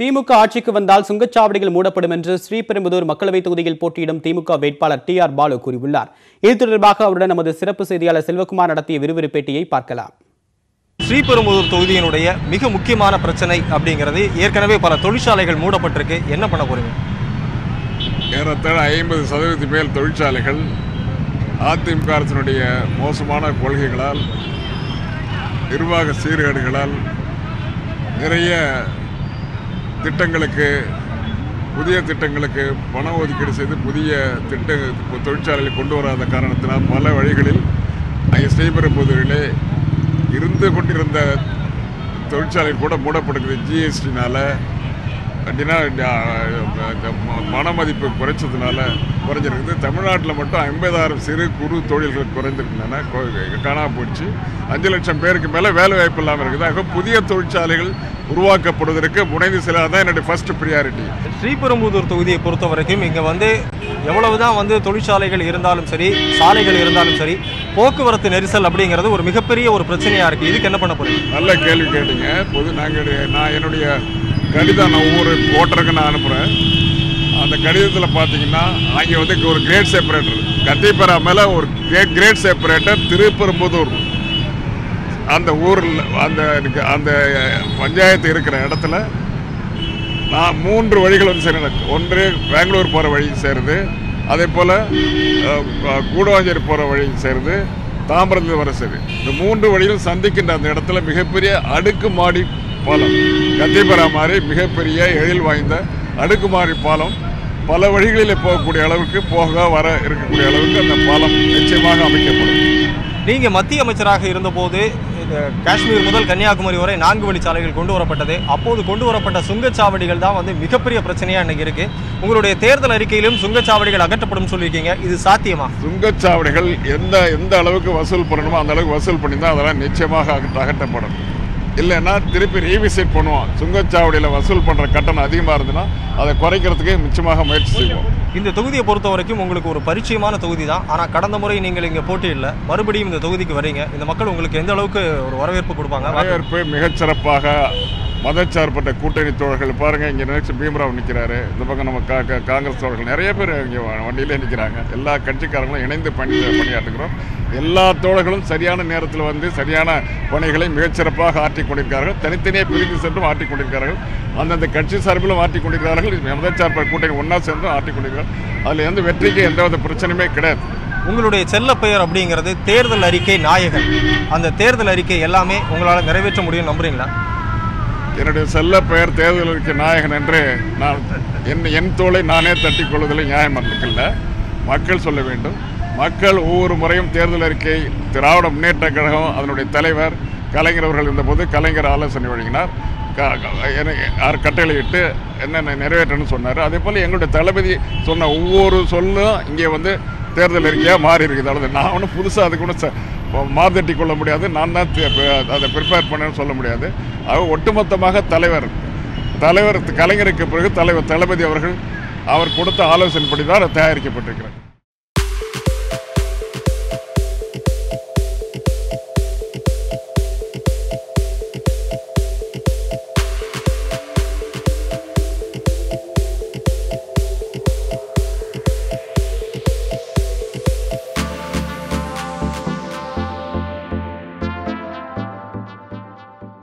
திமுக ஆட்சிக்கு வந்தால் சுங்கச்சாவடிகள் மூடப்படும் என்று ஸ்ரீபெரும்புதூர் மக்களவைத் தொகுதியில் போட்டியிடும் திமுக வேட்பாளர் டி ஆர் பாலு கூறியுள்ளார். இது தொடர்பாக அவருடன் நமது சிறப்பு செய்தியாளர் செல்வகுமார் நடத்திய விறுவிறு பேட்டியை பார்க்கலாம். ஸ்ரீபெரும்புதூர் தொகுதியினுடைய மிக முக்கியமான பிரச்சனை அப்படிங்கிறது ஏற்கனவே பல தொழிற்சாலைகள் மூடப்பட்டிருக்கு. என்ன பண்ண போறீங்க? ஏறத்தாழ ஐம்பது சதவீதத்துக்கு மேல் தொழிற்சாலைகள் அதிமுக அரசினுடைய மோசமான கொள்கைகளால் நிர்வாக சீர்கேடுகளால் நிறைய திட்டங்களுக்கு புதிய திட்டங்களுக்கு பண ஒதுக்கீடு செய்து புதிய திட்ட தொழிற்சாலைகளை கொண்டு வராத காரணத்தினால் பல வழிகளில் அங்கே ஸ்ரீபெரும்புதூரிலே இருந்து கொண்டிருந்த தொழிற்சாலை கூட மூடப்படுகிறது. ஜிஎஸ்டினால் அப்படின்னா இந்த பண மதிப்பு குறைச்சதுனால குறைஞ்சிருக்குது. தமிழ்நாட்டில் மட்டும் ஐம்பதாயிரம் சிறு குறு தொழில்கள் குறைந்திருக்கின்றன காணாம போச்சு அஞ்சு லட்சம் பேருக்கு மேலே வேலை வாய்ப்பு இல்லாமல் இருக்குது. ஆக புதிய தொழிற்சாலைகள் உருவாக்கப்படுவதற்கு முனைந்து செல்ல தான் என்னுடைய ஃபர்ஸ்ட் ப்ரியாரிட்டி ஸ்ரீபெரும்புதூர் தொகுதியை பொறுத்த வரைக்கும் இங்கே வந்து எவ்வளவுதான் வந்து தொழிற்சாலைகள் இருந்தாலும் சரி சாலைகள் இருந்தாலும் சரி போக்குவரத்து நெரிசல் அப்படிங்கிறது ஒரு மிகப்பெரிய ஒரு பிரச்சனையா இருக்கு. இதுக்கு என்ன பண்ண போறீங்க? நல்ல கேள்வி கேட்டீங்க. பொது நாங்கள் நான் என்னுடைய கடிதம் நான் ஒவ்வொரு ஓட்டருக்கு நான் அனுப்புகிறேன் அந்த கடிதத்தில் பார்த்தீங்கன்னா அங்கே வந்து ஒரு கிரேட் செப்பரேட்டர் கத்திப்பரா மேலே ஒரு கிரேட் கிரேட் செப்பரேட்டர் திருப்பெரும்புதூர். அந்த ஊரில் அந்த அந்த பஞ்சாயத்து இருக்கிற இடத்துல நான் மூன்று வழிகள் வந்து சேர ஒன்று பெங்களூர் போகிற வழி சேருது. அதே போல் கூடவாஞ்சேரி போகிற வழி சேருது. தாம்பரத்தில் வர சேருது இந்த மூன்று வழியில் சந்திக்கின்ற அந்த இடத்துல மிகப்பெரிய அடுக்கு மாடி பாலம். கத்திப்பரா மாதிரி மிகப்பெரிய எழில் வாய்ந்த அடுக்குமாடி பாலம் பல வழிகளில் போகக்கூடிய அளவுக்கு போக வர இருக்கக்கூடிய அளவுக்கு அந்த பாலம் நிச்சயமாக அமைக்கப்படும். நீங்க மத்திய அமைச்சராக இருந்தபோது காஷ்மீர் முதல் கன்னியாகுமரி வரை நான்கு வழிச்சாலைகள் கொண்டு வரப்பட்டது. அப்போது கொண்டு வரப்பட்ட சுங்கச்சாவடிகள் தான் வந்து மிகப்பெரிய பிரச்சனையா இன்னைக்கு இருக்கு. உங்களுடைய தேர்தல் அறிக்கையிலும் சுங்கச்சாவடிகள் அகற்றப்படும் சொல்லியிருக்கீங்க. இது சாத்தியமா? சுங்கச்சாவடிகள் எந்த எந்த அளவுக்கு வசூல் பண்ணணுமோ அந்த அளவுக்கு வசூல் பண்ணி தான் அதெல்லாம் நிச்சயமாக அகற்ற அகற்றப்படும். இல்லைன்னா திருப்பி ரீவிசிட் பண்ணுவோம் சுங்கச்சாவடியில் வசூல் பண்ணுற கட்டணம் அதிகமாக இருந்ததுன்னா அதை குறைக்கிறதுக்கு நிச்சயமாக முயற்சி செய்வோம். இந்த தொகுதியை பொறுத்த வரைக்கும் உங்களுக்கு ஒரு பரிச்சயமான தொகுதி தான். ஆனால் கடந்த முறை நீங்கள் இங்கே போட்டியிடல. மறுபடியும் இந்த தொகுதிக்கு வரீங்க. இந்த மக்கள் உங்களுக்கு எந்த அளவுக்கு ஒரு வரவேற்பு கொடுப்பாங்க? வரவேற்பு மிகச்சிறப்பாக மதச்சார்பட்ட கூட்டணி தோழர்கள் பாருங்கள் இங்கே நினைச்சு பீம்ராவ் நிற்கிறாரு இந்த பக்கம் நம்ம கா காங்கிரஸ் தோழர்கள் நிறைய பேர் இங்கே வண்டியிலே நிற்கிறாங்க எல்லா கட்சிக்காரங்களும் இணைந்து பணி பணியாற்றுகிறோம். எல்லா தோழர்களும் சரியான நேரத்தில் வந்து சரியான பணிகளை மிகச்சிறப்பாக ஆற்றிக் கொண்டிருக்கிறார்கள். தனித்தனியே பிரிந்து சென்றும் ஆற்றிக் கொண்டிருக்கிறார்கள். அந்தந்த கட்சி சார்பிலும் ஆற்றிக் கொண்டிருக்கிறார்கள். மதச்சார்பற்ற கூட்டணி ஒன்றா சேர்ந்தும் ஆற்றிக் கொண்டிருக்கிறார்கள் அதில் எந்த வெற்றிக்கு எந்தவித பிரச்சனையுமே கிடையாது. உங்களுடைய செல்ல பெயர் அப்படிங்கிறது தேர்தல் அறிக்கை நாயகன். அந்த தேர்தல் அறிக்கை எல்லாமே உங்களால் நிறைவேற்ற முடியும் நம்புறீங்களா? என்னுடைய செல்ல பெயர் தேர்தல் அறிக்கை நாயகன் என்று நான் என் என் தோளை நானே தட்டி கொள்வதில் நியாயம் இருக்குல்ல மக்கள் சொல்ல வேண்டும். மக்கள் ஒவ்வொரு முறையும் தேர்தல் அறிக்கை திராவிட முன்னேற்ற கழகம் அதனுடைய தலைவர் கலைஞர் அவர்கள் இருந்தபோது கலைஞர் ஆலோசனை வழங்கினார். க- யார் கட்டளையிட்டு என்னென்ன நிறைவேற்றணும்னு சொன்னார். அதே போல் எங்களுடைய தளபதி சொன்ன ஒவ்வொரு சொல்லும் இங்கே வந்து தேர்தல் அறிக்கையாக மாறி இருக்குது. அதாவது நான் ஒன்றும் புதுசாக அதுக்கு ஒன்றும் மார்தட்டி கொள்ள முடியாது. நான் தான் அதை ப்ரிப்பேர் பண்ணேன்னு சொல்ல முடியாது. அது ஒட்டுமொத்தமாக தலைவர் தலைவர் கலைஞருக்கு பிறகு தலைவர் தளபதி அவர்கள் அவர் கொடுத்த ஆலோசனைப்படி தான் தயாரிக்கப்பட்டிருக்கிறார்